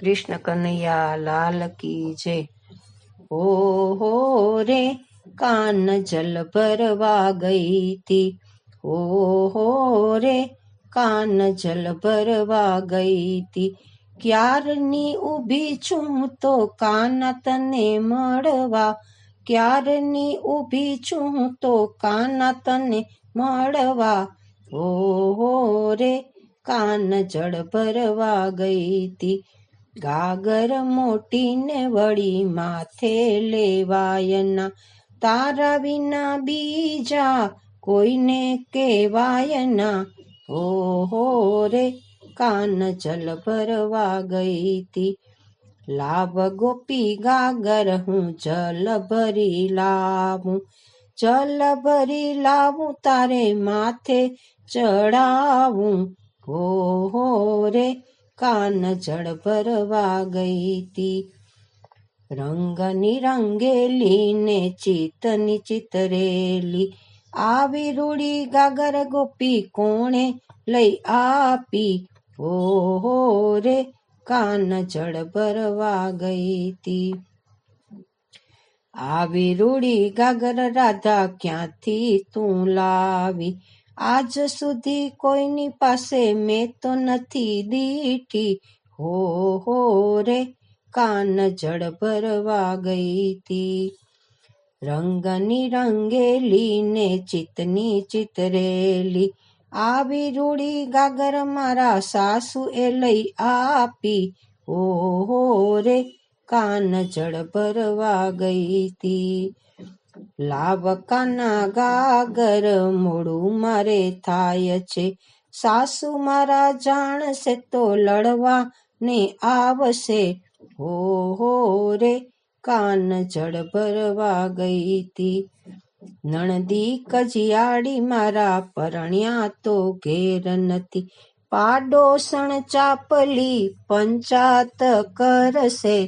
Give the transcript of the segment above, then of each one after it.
કૃષ્ણ કનૈયા લાલ કી જય. હો હો રે, કાન જલ ભરવા ગઈ તી. હો હો રે, કાન જલ ભરવા ગઈ તી. ક્યારની ઊભી છું તો કાન તને મળવા. ક્યારની ઊભી છું તો કાન તને મળવા. હો હો રે, કાન જળ ભરવા ગઈ તી. ગાગર મોટીને વળી માથે લેવાયના. તારા વિના બીજા કોઈને કેવાયના હો હો રે, કાન જલ ભરવા ગઈ તી લાવ ગોપી ગાગર, હું જલ ભરી લાવું. જલ ભરી લાવું, તારે માથે ચડાવું હો હો રે કાન જળ ભરવા ગઈ તી રંગની રંગેલીને ચિતની ચિતરેલી આવી રૂડી ગાગર ગોપી કોણે લઈ આપી? હો હો રે, કાન જળ ભરવા ગઈ તી આવી રૂડી ગાગર રાધા ક્યાંથી તું લાવી? આજ સુધી કોઈની પાસે મેં તો નથી દીઠી. હો હો રે, કાન જળ ભરવા ગઈ તી. રંગની રંગેલી ને ચિતની ચિતરેલી આવી રૂડી ગાગર મારા સાસુ એ લઈ આપી. ઓ હો રે, કાન જળ ભરવા ગઈ તી. લાવકાના ગાગર મોડું મારે થાય છે. સાસુ મારા જાણશે તો લડવા ને આવશે. હો હો રે, કાન જળ ભરવા ગઈ હતી નણદી કજિયાળી મારા પરણ્યા તો ઘેર નથી. પાડોસણ ચાપલી પંચાત કરશે.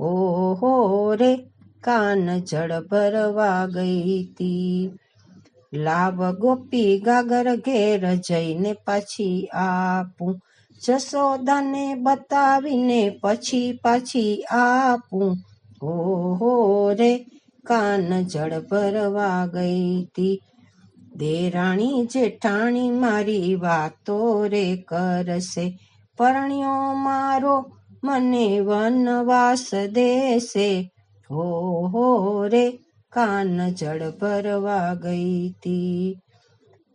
ઓ હો રે કાન જળ ભરવા ગઈ તી. લાવ ગોપી ગાગર ઘેર જઈને પાછી આપું. જસોદાને બતાવીને પછી પાછી આપું. હો રે, કાન જળ ભરવા ગઈ તી. દેરાણી જેઠાણી મારી વાતો રે કરશે. પરણ્યો મારો મને વનવાસ દેશે. હો રે કાન જળ ભરવા ગઈ તી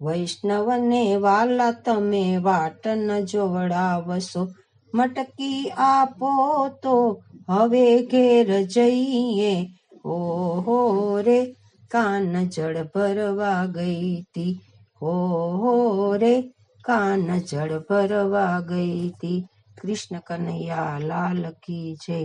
વૈષ્ણવને વાલા તમે વાટ ન જોવડાવશો. મટકી આપો તો હવે ઘેર જઈએ. હો હો રે કાન જળ ભરવા ગઈ તી હો હો રે કાન જળ ભરવા ગઈ તી કૃષ્ણ કનૈયા લાલ કી જય.